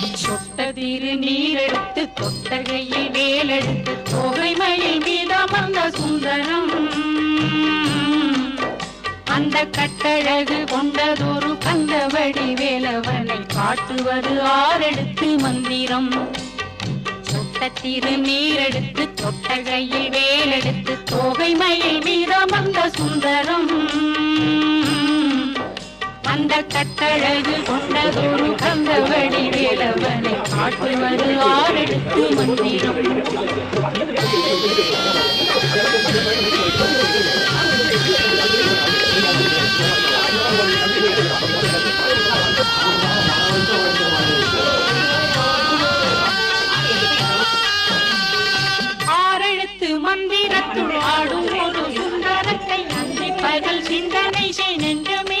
சொட்டதிரு நீரெடுத்து தொட்டகையில் வேலெடுத்து தொகைமையில் மீதமர்ந்த சுந்தரம். அந்த கட்டழகு கொண்டதொரு கந்தவடி வேலவனை காட்டுவது ஆரெடுத்து மந்திரம். சொட்டத்திரு நீரெடுத்து தொட்டகையில் வேலெடுத்து தொகைமையில் மீதமர்ந்த சுந்தரம். அந்த கட்டழகு கொண்டதொரு வடி வேலவனை ஆட்டுவது ஆறெடுத்து மந்திரம். ஆறெழுத்து மந்திரத்துள் ஆடும் ஒரு சுந்தரத்தை நன்றி பகல் சிந்தனை செய் நெஞ்சமே.